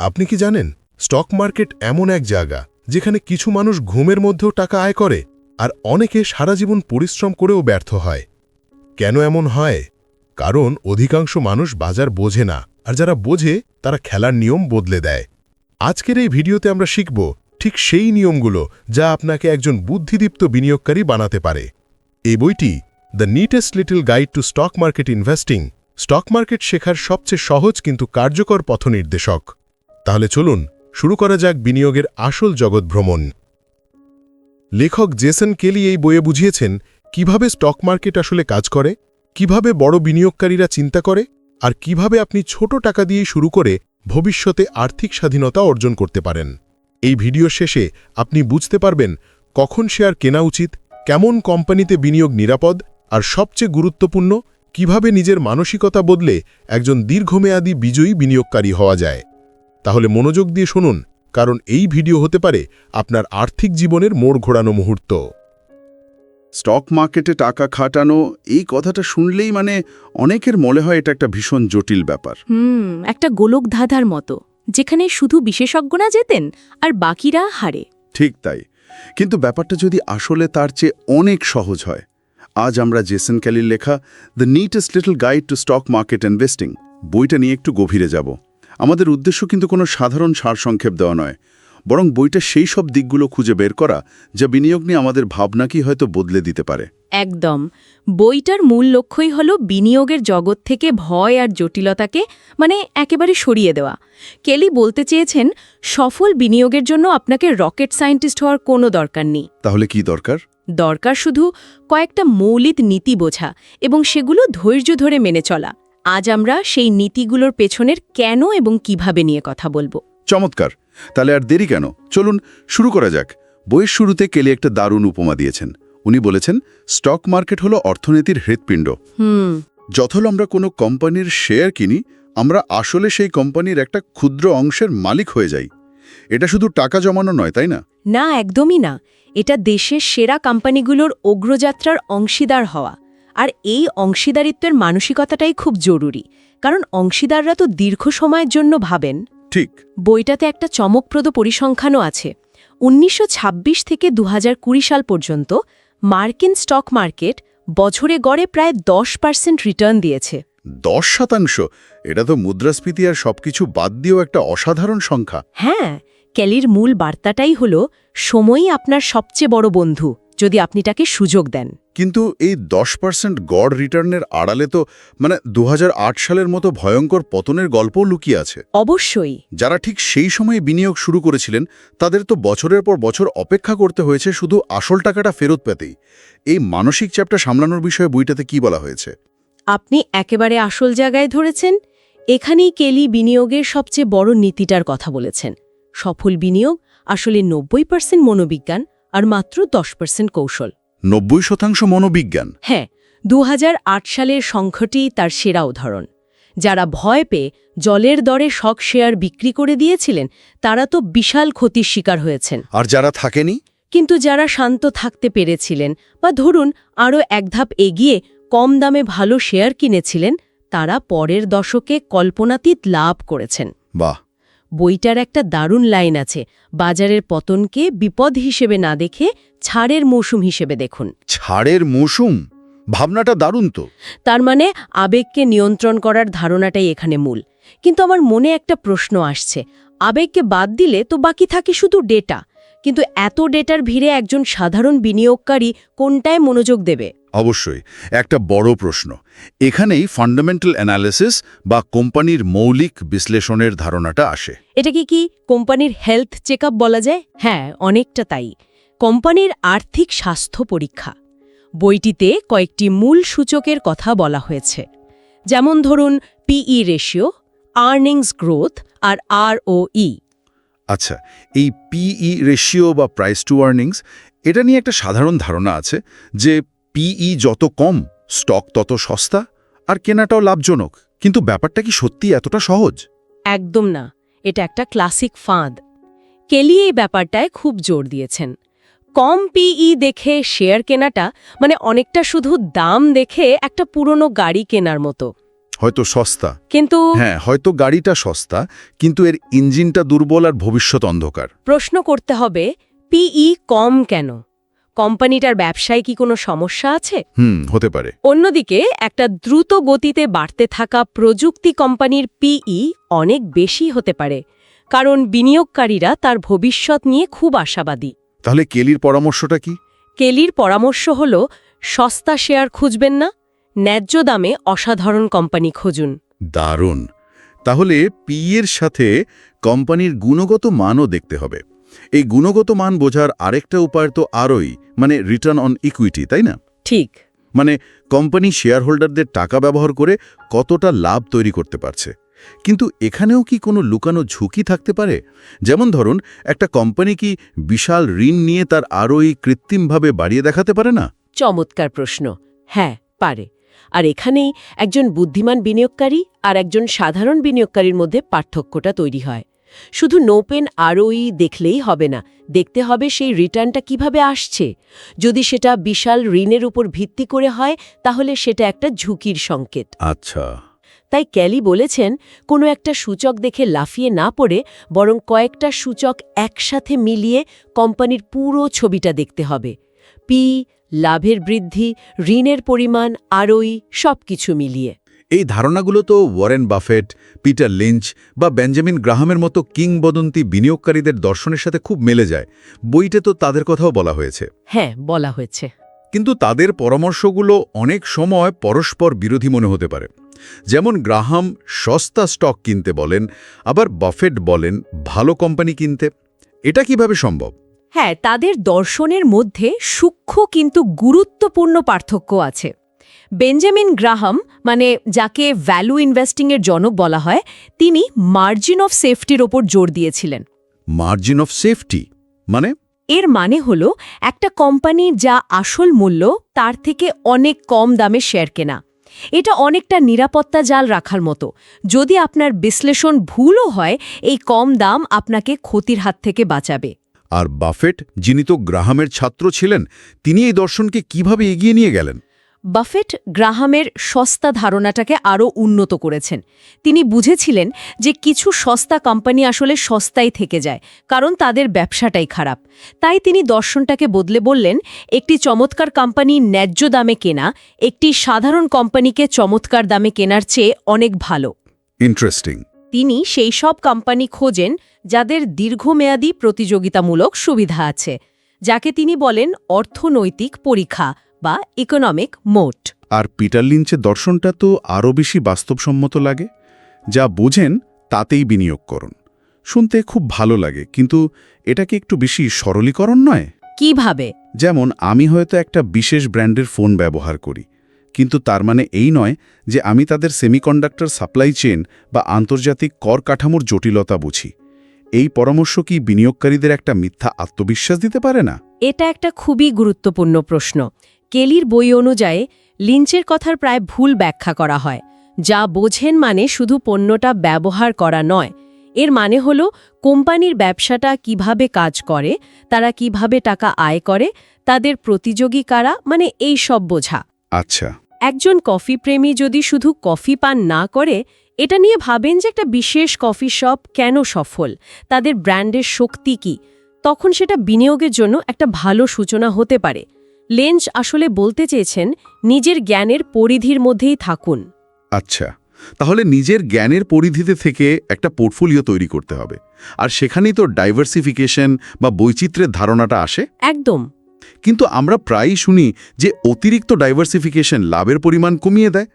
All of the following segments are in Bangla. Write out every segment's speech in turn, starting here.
আপনি কি জানেন, স্টক মার্কেট এমন এক জায়গা, যেখানে কিছু মানুষ ঘুমের মধ্যেও টাকা আয় করে আর অনেকে সারা জীবন পরিশ্রম করেও ব্যর্থ হয়। কেন এমন হয়? কারণ অধিকাংশ মানুষ বাজার বোঝে না, আর যারা বোঝে, তারা খেলার নিয়ম বদলে দেয়। আজকের এই ভিডিওতে আমরা শিখব ঠিক সেই নিয়মগুলো, যা আপনাকে একজন বুদ্ধিদীপ্ত বিনিয়োগকারী বানাতে পারে। এই বইটি, the neatest little guide to stock market investing stock market শেখার সবচেয়ে সহজ কিন্তু কার্যকর পথনির্দেশক। তাহলে চলুন, শুরু করা যাক বিনিয়োগের আসল জগৎ ভ্রমণ। লেখক জেসন কেলি এই বইয়ে বুঝিয়েছেন, কীভাবে স্টক মার্কেট আসলে কাজ করে, কীভাবে বড় বিনিয়োগকারীরা চিন্তা করে, আর কীভাবে আপনি ছোট টাকা দিয়ে শুরু করে ভবিষ্যতে আর্থিক স্বাধীনতা অর্জন করতে পারেন। এই ভিডিও শেষে আপনি বুঝতে পারবেন, কখন শেয়ার কেনা উচিত, কেমন কোম্পানিতে বিনিয়োগ নিরাপদ, আর সবচেয়ে গুরুত্বপূর্ণ, কীভাবে নিজের মানসিকতা বদলে একজন দীর্ঘমেয়াদী বিজয়ী বিনিয়োগকারী হওয়া যায়। তাহলে মনোযোগ দিয়ে শুনুন কারণ এই ভিডিও হতে পারে আপনার আর্থিক জীবনের মোড় ঘোরানো মুহূর্ত। স্টক মার্কেটে টাকা খাটানো এই কথাটা শুনলেই মানে অনেকের মনে হয় এটা একটা ভীষণ জটিল ব্যাপার। হুম একটা গোলক ধাঁধার মতো যেখানে শুধু বিশেষজ্ঞরা যেতেন আর বাকিরা হারে। ঠিক তাই কিন্তু ব্যাপারটা যদি আসলে তার চেয়ে অনেক সহজ হয় আজ আমরা জেসন ক্যালির লেখা the neatest little guide to stock market investing বইটা নিয়ে একটু গভীরে যাব। আমাদের উদ্দেশ্য কিন্তু কোনো সাধারণ সারসংক্ষেপ দেওয়া নয় বরং বইটা সেই সব দিকগুলো খুঁজে বের করা যা বিনিয়োগ নিয়ে আমাদের ভাবনাকেই হয়তো বদলে দিতে পারে। একদম। বইটার মূল লক্ষ্যই হল বিনিয়োগের জগৎ থেকে ভয় আর জটিলতাকে মানে একেবারে সরিয়ে দেওয়া। কেলি বলতে চেয়েছেন সফল বিনিয়োগের জন্য আপনাকে রকেট সায়েন্টিস্ট হওয়ার কোনো দরকার নেই। তাহলে কি দরকার? দরকার শুধু কয়েকটা মৌলিক নীতি বোঝা এবং সেগুলো ধৈর্য ধরে মেনে চলা। আজ আমরা সেই নীতিগুলোর পেছনের কেন এবং কীভাবে নিয়ে কথা বলব। চমৎকার। তাহলে আর দেরি কেন? চলুন শুরু করা যাক। বইয়ের শুরুতে কেলি একটা দারুণ উপমা দিয়েছেন। উনি বলেছেন স্টক মার্কেট হলো অর্থনীতির হৃৎপিণ্ড। যথল আমরা কোনো কোম্পানির শেয়ার কিনি আমরা আসলে সেই কোম্পানির একটা ক্ষুদ্র অংশের মালিক হয়ে যাই। এটা শুধু টাকা জমানো নয় তাই না? না একদমই না। এটা দেশের সেরা কোম্পানিগুলোর অগ্রযাত্রার অংশীদার হওয়া। আর এই অংশীদারিত্বের মানসিকতাটাই খুব জরুরি। কারণ অংশীদাররা তো দীর্ঘ সময়ের জন্য ভাবেন। ঠিক। বইটাতে একটা চমকপ্রদ পরিসংখ্যানও আছে। উনিশশো ছাব্বিশ থেকে দুহাজার কুড়ি সাল পর্যন্ত মার্কিন স্টক মার্কেট বছরে গড়ে প্রায় দশ পার্সেন্ট রিটার্ন দিয়েছে। দশ শতাংশ? এটা তো মুদ্রাস্ফীতি আর সবকিছু বাদ দিয়েও একটা অসাধারণ সংখ্যা। হ্যাঁ ক্যালির মূল বার্তাটাই হল সময়ই আপনার সবচেয়ে বড় বন্ধু। যদি আপনি তাকে সুযোগ দেন। কিন্তু এই দশ পার্সেন্ট গড় রিটার্নের আড়ালে তো মানে দু হাজার আট সালের মতো ভয়ঙ্কর পতনের গল্পও লুকিয়ে আছে। অবশ্যই। যারা ঠিক সেই সময়ে বিনিয়োগ শুরু করেছিলেন তাদের তো বছরের পর বছর অপেক্ষা করতে হয়েছে শুধু আসল টাকাটা ফেরত পেতেই। এই মানসিক চাপটা সামলানোর বিষয়ে বইটাতে কি বলা হয়েছে? আপনি একেবারে আসল জায়গায় ধরেছেন। এখানেই কেলি বিনিয়োগের সবচেয়ে বড় নীতিটার কথা বলেছেন। সফল বিনিয়োগ আসলে নব্বই পার্সেন্ট মনোবিজ্ঞান আর মাত্র দশ পার্সেন্ট কৌশল। নব্বই শতাংশ মনোবিজ্ঞান। হ্যাঁ দু হাজার আট সালের সংখ্যাটি তার সেরা উদাহরণ। যারা ভয় পেয়ে জলের দরে শখ শেয়ার বিক্রি করে দিয়েছিলেন তারা তো বিশাল ক্ষতির শিকার হয়েছেন। আর যারা থাকেনি? কিন্তু যারা শান্ত থাকতে পেরেছিলেন বা ধরুন আরও এক ধাপ এগিয়ে কম দামে ভালো শেয়ার কিনেছিলেন তারা পরের দশকে কল্পনাতীত লাভ করেছেন। বাহ! বইটার একটা দারুণ লাইন আছে বাজারের পতনকে বিপদ হিসেবে না দেখে ছাড়ের মৌসুম হিসেবে দেখুন। ছাড়ের মৌসুম? ভাবনাটা দারুণ তো। তার মানে আবেগকে নিয়ন্ত্রণ করার ধারণাটাই এখানে মূল। কিন্তু আমার মনে একটা প্রশ্ন আসছে আবেগকে বাদ দিলে তো বাকি থাকে শুধু ডেটা কিন্তু এত ডেটার ভিড়ে একজন সাধারণ বিনিয়োগকারী কোনটায় মনোযোগ দেবে? অবশ্যই একটা বড় প্রশ্ন। এখানেই ফান্ডামেন্টাল অ্যানালিসিস বা কোম্পানির মৌলিক বিশ্লেষণের ধারণাটা আসে। এটা কি কি? কোম্পানির হেলথ চেক বলা যায়? হ্যাঁ অনেকটা তাই। কোম্পানির আর্থিক স্বাস্থ্য পরীক্ষা। বইটিতে কয়েকটি মূল সূচকের কথা বলা হয়েছে। যেমন ধরুন পিই রেশিও আর্নিংস গ্রোথ আর আরওই আচ্ছা এই পিই রেশিও বা প্রাইস টু আর্নিংস এটা নিয়ে একটা সাধারণ ধারণা আছে যে পিই যত কম স্টক তত সস্তা আর কেনাটাও লাভজনক। কিন্তু ব্যাপারটা কি সত্যি এতটা সহজ? একদম না। এটা একটা ক্লাসিক ফাঁদ। কেলি এই ব্যাপারটায় খুব জোর দিয়েছেন। কম পিই দেখে শেয়ার কেনাটা মানে অনেকটা শুধু দাম দেখে একটা পুরনো গাড়ি কেনার মতো। হয়তো সস্তা। কিন্তু হ্যাঁ হয়তো গাড়িটা সস্তা কিন্তু এর ইঞ্জিনটা দুর্বল আর ভবিষ্যৎ অন্ধকার। প্রশ্ন করতে হবে পিই কম কেন? কোম্পানিটার ব্যবসায় কি কোনো সমস্যা আছে? হুম হতে পারে। অন্যদিকে একটা দ্রুত গতিতে বাড়তে থাকা প্রযুক্তি কোম্পানির পিই অনেক বেশি হতে পারে কারণ বিনিয়োগকারীরা তার ভবিষ্যৎ নিয়ে খুব আশাবাদী। তাহলে কেলির পরামর্শটা কি? কেলির পরামর্শ হল সস্তা শেয়ার খুঁজবেন না ন্যায্য দামে অসাধারণ কোম্পানি খুঁজুন। দারুণ। তাহলে পি এর সাথে কোম্পানির গুণগত মানও দেখতে হবে। এই গুণগত মান বোঝার আরেকটা উপায় তো আরই মানে রিটার্ন অন ইকুইটি তাই না? ঠিক। মানে কোম্পানি শেয়ার হোল্ডারদের টাকা ব্যবহার করে কতটা লাভ তৈরি করতে পারছে। কিন্তু এখানেও কি কোনো লুকানো ঝুঁকি থাকতে পারে? যেমন ধরুন একটা কোম্পানি কি বিশাল ঋণ নিয়ে তার আরোই কৃত্রিমভাবে বাড়িয়ে দেখাতে পারে না? চমৎকার প্রশ্ন। হ্যাঁ পারে। আর এখানেই একজন বুদ্ধিমান বিনিয়োগকারী আর একজন সাধারণ বিনিয়োগকারীর মধ্যে পার্থক্যটা তৈরি হয়। শুধু নোপেন আরওই দেখলেই হবে না দেখতে হবে সেই রিটার্নটা কীভাবে আসছে। যদি সেটা বিশাল ঋণের উপর ভিত্তি করে হয় তাহলে সেটা একটা ঝুঁকির সংকেত। আচ্ছা। তাই ক্যালি বলেছেন কোনো একটা সূচক দেখে লাফিয়ে না পড়ে বরং কয়েকটা সূচক একসাথে মিলিয়ে কোম্পানির পুরো ছবিটা দেখতে হবে। পি লাভের বৃদ্ধি ঋণের পরিমাণ আরই সব কিছু মিলিয়ে। এই ধারণাগুলো তো ওয়ারেন বাফেট পিটার লিঞ্চ বা বেঞ্জামিন গ্রাহামের মতো কিংবদন্তি বিনিয়োগকারীদের দর্শনের সাথে খুব মেলে যায়। বইতে তো তাদের কথাও বলা হয়েছে। হ্যাঁ বলা হয়েছে। কিন্তু তাদের পরামর্শগুলো অনেক সময় পরস্পর বিরোধী মনে হতে পারে। যেমন গ্রাহাম সস্তা স্টক কিনতে বলেন আবার বাফেট বলেন ভালো কোম্পানি কিনতে। এটা কীভাবে সম্ভব? হ্যাঁ তাদের দর্শনের মধ্যে সূক্ষ্ম কিন্তু গুরুত্বপূর্ণ পার্থক্য আছে। বেঞ্জামিন গ্রাহাম মানে যাকে ভ্যালু ইনভেস্টিংয়ের জনক বলা হয় তিনি মার্জিন অফ সেফটির ওপর জোর দিয়েছিলেন। মার্জিন অফ সেফটি মানে? এর মানে হল একটা কোম্পানির যা আসল মূল্য তার থেকে অনেক কম দামে শেয়ার কেনা। এটা অনেকটা নিরাপত্তা জাল রাখার মতো। যদি আপনার বিশ্লেষণ ভুলও হয় এই কম দাম আপনাকে ক্ষতির হাত থেকে বাঁচাবে। আর বাফেট যিনি তো গ্রাহামের ছাত্র ছিলেন তিনি এই দর্শনকে কীভাবে এগিয়ে নিয়ে গেলেন? বাফেট গ্রাহামের সস্তা ধারণাটাকে আরও উন্নত করেছেন। তিনি বুঝেছিলেন যে কিছু সস্তা কোম্পানি আসলে সস্তাই থেকে যায় কারণ তাদের ব্যবসাটাই খারাপ। তাই তিনি দর্শনটাকে বদলে বললেন একটি চমৎকার কোম্পানি ন্যায্য দামে কেনা একটি সাধারণ কোম্পানিকে চমৎকার দামে কেনার চেয়ে অনেক ভালো। ইন্টারেস্টিং তিনি সেই সব কোম্পানি খোঁজেন যাদের দীর্ঘমেয়াদী প্রতিযোগিতামূলক সুবিধা আছে যাকে তিনি বলেন অর্থনৈতিক পরীক্ষা। বা ইকোনমিক মোট আর পিটার লিঞ্চের দর্শনটা তো আরও বেশি বাস্তবসম্মত লাগে। যা বোঝেন তাতেই বিনিয়োগ করুন। শুনতে খুব ভালো লাগে কিন্তু এটা কি একটু বেশি সরলীকরণ নয়? কীভাবে? যেমন আমি হয়তো একটা বিশেষ ব্র্যান্ডের ফোন ব্যবহার করি কিন্তু তার মানে এই নয় যে আমি তাদের সেমিকন্ডাক্টর সাপ্লাই চেন বা আন্তর্জাতিক কর কাঠামোর জটিলতা বুঝি। এই পরামর্শ কি বিনিয়োগকারীদের একটা মিথ্যা আত্মবিশ্বাস দিতে পারে না? এটা একটা খুবই গুরুত্বপূর্ণ প্রশ্ন। কেলির বই অনুযায়ী লিঞ্চের কথার প্রায় ভুল ব্যাখ্যা করা হয় যা বোঝেন মানে শুধু পণ্যটা ব্যবহার করা নয়। এর মানে হল কোম্পানির ব্যবসাটা কীভাবে কাজ করে তারা কীভাবে টাকা আয় করে তাদের প্রতিযোগী কারা মানে এই সব বোঝা। আচ্ছা। একজন কফি প্রেমী যদি শুধু কফি পান না করে এটা নিয়ে ভাবেন যে একটা বিশেষ কফি শপ কেন সফল তাদের ব্র্যান্ডের শক্তি কি তখন সেটা বিনিয়োগের জন্য একটা ভালো সূচনা হতে পারে। লেঞ্চ আসলে বলতে চেয়েছেন নিজের জ্ঞানের পরিধির মধ্যেই থাকুন। আচ্ছা তাহলে নিজের জ্ঞানের পরিধিতে থেকে একটা পোর্টফোলিও তৈরি করতে হবে। আর সেখানেই তো ডাইভার্সিফিকেশন বা বৈচিত্র্যের ধারণাটা আসে? একদম। কিন্তু আমরা প্রায়ই শুনি যে অতিরিক্ত ডাইভার্সিফিকেশন লাভের পরিমাণ কমিয়ে দেয়।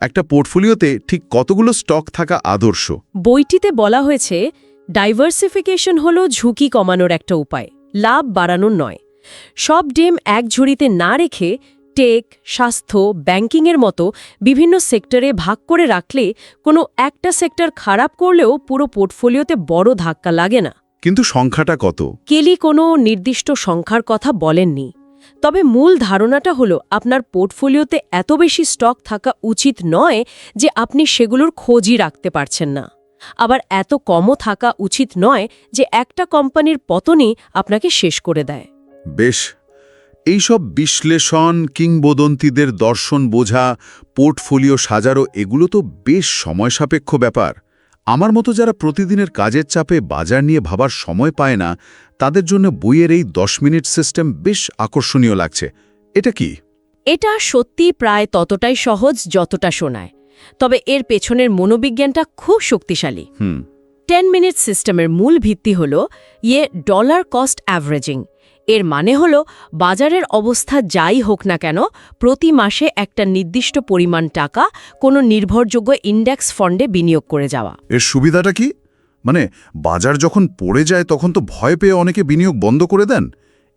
একটা পোর্টফোলিওতে ঠিক কতগুলো স্টক থাকা আদর্শ? বইটিতে বলা হয়েছে ডাইভার্সিফিকেশন হল ঝুঁকি কমানোর একটা উপায় লাভ বাড়ানোর নয়। সব ডেম এক ঝুড়িতে না রেখে টেক স্বাস্থ্য ব্যাংকিংয়ের মতো বিভিন্ন সেক্টরে ভাগ করে রাখলে কোনো একটা সেক্টর খারাপ করলেও পুরো পোর্টফোলিওতে বড় ধাক্কা লাগে না। কিন্তু সংখ্যাটা কত? কেলি কোনো নির্দিষ্ট সংখ্যার কথা বলেননি। তবে মূল ধারণাটা হলো আপনার পোর্টফোলিওতে এত বেশি স্টক থাকা উচিত নয় যে আপনি সেগুলোর খোঁজই রাখতে পারছেন না। আবার এত কমও থাকা উচিত নয় যে একটা কোম্পানির পতনই আপনাকে শেষ করে দেয়। বেশ এইসব বিশ্লেষণ কিংবদন্তিদের দর্শন বোঝা পোর্টফোলিও সাজারও এগুলো তো বেশ সময় সাপেক্ষ ব্যাপার। আমার মতো যারা প্রতিদিনের কাজের চাপে বাজার নিয়ে ভাবার সময় পায় না তাদের জন্য বইয়ের এই দশ মিনিট সিস্টেম বেশ আকর্ষণীয় লাগছে। এটা কি? এটা সত্যি প্রায় ততটাই সহজ যতটা শোনায়। তবে এর পেছনের মনোবিজ্ঞানটা খুব শক্তিশালী। হুম। টেন মিনিট সিস্টেমের মূল ভিত্তি হল ইয়ে ডলার কস্ট অ্যাভারেজিং। এর মানে হল বাজারের অবস্থা যাই হোক না কেন প্রতি মাসে একটা নির্দিষ্ট পরিমাণ টাকা কোনো নির্ভরযোগ্য ইন্ডেক্স ফন্ডে বিনিয়োগ করে যাওয়া। এর সুবিধাটা কি? মানে বাজার যখন পড়ে যায় তখন তো ভয় পেয়ে অনেকে বিনিয়োগ বন্ধ করে দেন।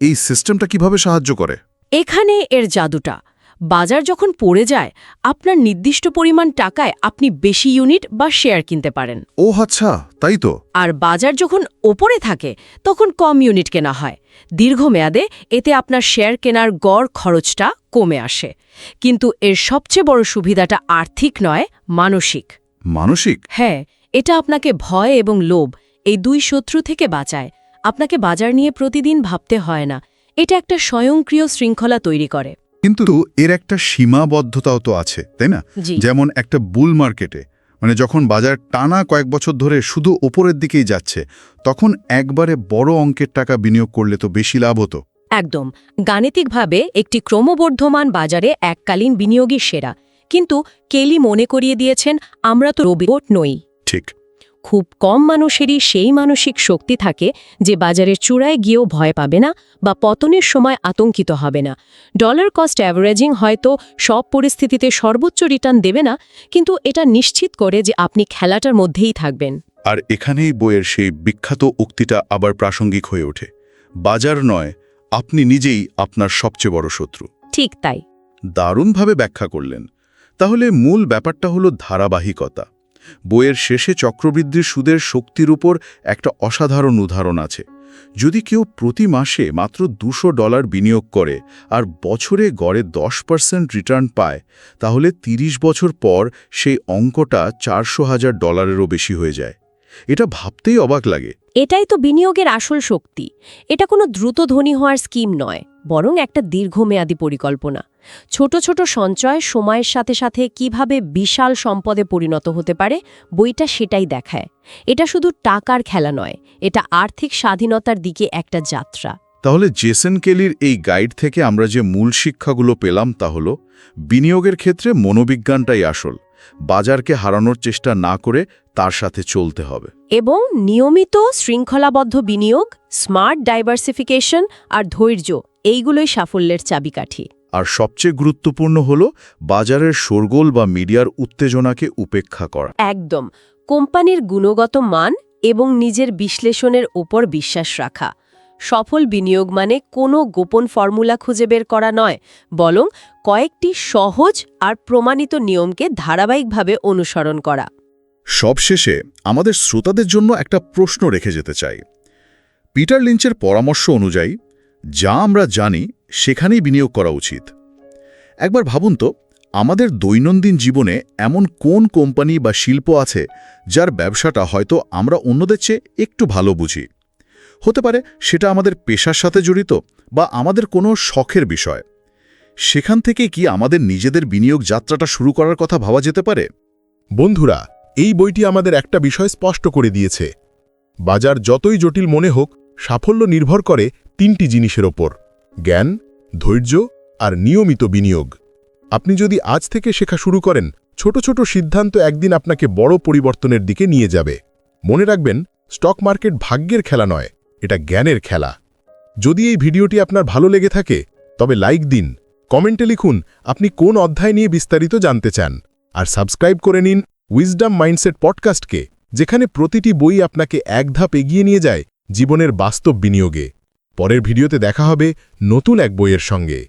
এই সিস্টেমটা কীভাবে সাহায্য করে? এখানে এর জাদুটা। বাজার যখন পড়ে যায় আপনার নির্দিষ্ট পরিমাণ টাকায় আপনি বেশি ইউনিট বা শেয়ার কিনতে পারেন। ও আচ্ছা তাই তো। আর বাজার যখন ওপরে থাকে তখন কম ইউনিট কেনা হয়। দীর্ঘমেয়াদে এতে আপনার শেয়ার কেনার গড় খরচটা কমে আসে। কিন্তু এর সবচেয়ে বড় সুবিধাটা আর্থিক নয় মানসিক। মানসিক? হ্যাঁ এটা আপনাকে ভয় এবং লোভ এই দুই শত্রু থেকে বাঁচায়। আপনাকে বাজার নিয়ে প্রতিদিন ভাবতে হয় না। এটা একটা স্বয়ংক্রিয় শৃঙ্খলা তৈরি করে। কিন্তু এর একটা সীমাবদ্ধতাও তো আছে তাই না? যেমন একটা বুল মার্কেটে মানে যখন বাজার টানা কয়েক বছর ধরে শুধু ওপরের দিকেই যাচ্ছে তখন একবারে বড় অঙ্কের টাকা বিনিয়োগ করলে তো বেশি লাভ হতো। একদম। গাণিতিকভাবে একটি ক্রমবর্ধমান বাজারে এককালীন বিনিয়োগই সেরা। কিন্তু কেলি মনে করিয়ে দিয়েছেন আমরা তো রোবট নই। ঠিক। খুব কম মানুষেরই সেই মানসিক শক্তি থাকে যে বাজারের চূড়ায় গিয়েও ভয় পাবে না বা পতনের সময় আতঙ্কিত হবে না। ডলার কস্ট অ্যাভারেজিং হয়তো সব পরিস্থিতিতে সর্বোচ্চ রিটার্ন দেবে না কিন্তু এটা নিশ্চিত করে যে আপনি খেলাটার মধ্যেই থাকবেন। আর এখানেই বইয়ের সেই বিখ্যাত উক্তিটা আবার প্রাসঙ্গিক হয়ে ওঠে। বাজার নয় আপনি নিজেই আপনার সবচেয়ে বড় শত্রু। ঠিক তাই। দারুণভাবে ব্যাখ্যা করলেন। তাহলে মূল ব্যাপারটা হলো ধারাবাহিকতা। বইয়ের শেষে চক্রবৃদ্ধির সুদের শক্তির উপর একটা অসাধারণ উদাহরণ আছে। যদি কেউ প্রতি মাসে মাত্র দুশো ডলার বিনিয়োগ করে আর বছরে গড়ে দশ পার্সেন্ট রিটার্ন পায়, তাহলে ৩০ বছর পর সেই অঙ্কটা চারশো হাজার ডলারেরও বেশি হয়ে যায়। এটা ভাবতেই অবাক লাগে। এটাই তো বিনিয়োগের আসল শক্তি। এটা কোনো দ্রুত ধনী হওয়ার স্কিম নয় বরং একটা দীর্ঘমেয়াদী পরিকল্পনা। ছোট ছোট সঞ্চয় সময়ের সাথে সাথে কীভাবে বিশাল সম্পদে পরিণত হতে পারে বইটা সেটাই দেখায়। এটা শুধু টাকার খেলা নয় এটা আর্থিক স্বাধীনতার দিকে একটা যাত্রা। তাহলে জেসন কেলির এই গাইড থেকে আমরা যে মূল শিক্ষাগুলো পেলাম তা হল বিনিয়োগের ক্ষেত্রে মনোবিজ্ঞানটাই আসল। বাজারকে হারানোর চেষ্টা না করে তার সাথে চলতে হবে। এবং নিয়মিত শৃঙ্খলাবদ্ধ বিনিয়োগ স্মার্ট ডাইভার্সিফিকেশন আর ধৈর্য এইগুলোই সাফল্যের চাবিকাঠি। আর সবচেয়ে গুরুত্বপূর্ণ হল বাজারের শোরগোল বা মিডিয়ার উত্তেজনাকে উপেক্ষা করা। একদম কোম্পানির গুণগত মান এবং নিজের বিশ্লেষণের ওপর বিশ্বাস রাখা। সফল বিনিয়োগ মানে কোনো গোপন ফর্মুলা খুঁজে বের করা নয় বরং কয়েকটি সহজ আর প্রমাণিত নিয়মকে ধারাবাহিকভাবে অনুসরণ করা। সবশেষে আমাদের শ্রোতাদের জন্য একটা প্রশ্ন রেখে যেতে চাই। পিটার লিঞ্চের পরামর্শ অনুযায়ী, যা আমরা জানি, সেখানেই বিনিয়োগ করা উচিত। একবার ভাবুন তো, আমাদের দৈনন্দিন জীবনে এমন কোন কোম্পানি বা শিল্প আছে, যার ব্যবসাটা হয়তো আমরা অন্যদের চেয়ে একটু ভালো বুঝি। হতে পারে সেটা আমাদের পেশার সাথে জড়িত বা আমাদের কোনো শখের বিষয়। সেখান থেকে কি আমাদের নিজেদের বিনিয়োগ যাত্রাটা শুরু করার কথা ভাবা যেতে পারে? বন্ধুরা, এই বইটি আমাদের একটা বিষয় স্পষ্ট করে দিয়েছে। বাজার যতই জটিল মনে হোক, সাফল্য নির্ভর করে তিনটি জিনিসের ওপর, জ্ঞান, ধৈর্য আর নিয়মিত বিনিয়োগ। আপনি যদি আজ থেকে শেখা শুরু করেন, ছোট ছোট সিদ্ধান্ত একদিন আপনাকে বড় পরিবর্তনের দিকে নিয়ে যাবে। মনে রাখবেন, স্টক মার্কেট ভাগ্যের খেলা নয়, এটা জ্ঞানের খেলা। যদি এই ভিডিওটি আপনার ভালো লেগে থাকে, তবে লাইক দিন। কমেন্টে লিখুন, আপনি কোন অধ্যায় নিয়ে বিস্তারিত জানতে চান? আর সাবস্ক্রাইব করে নিন উইজডাম মাইন্ডসেট পডকাস্টকে যেখানে প্রতিটি বই আপনাকে এক ধাপ এগিয়ে নিয়ে যায় জীবনের বাস্তব বিনিয়োগে। পরের ভিডিওতে দেখা হবে নতুন এক বইয়ের সঙ্গে।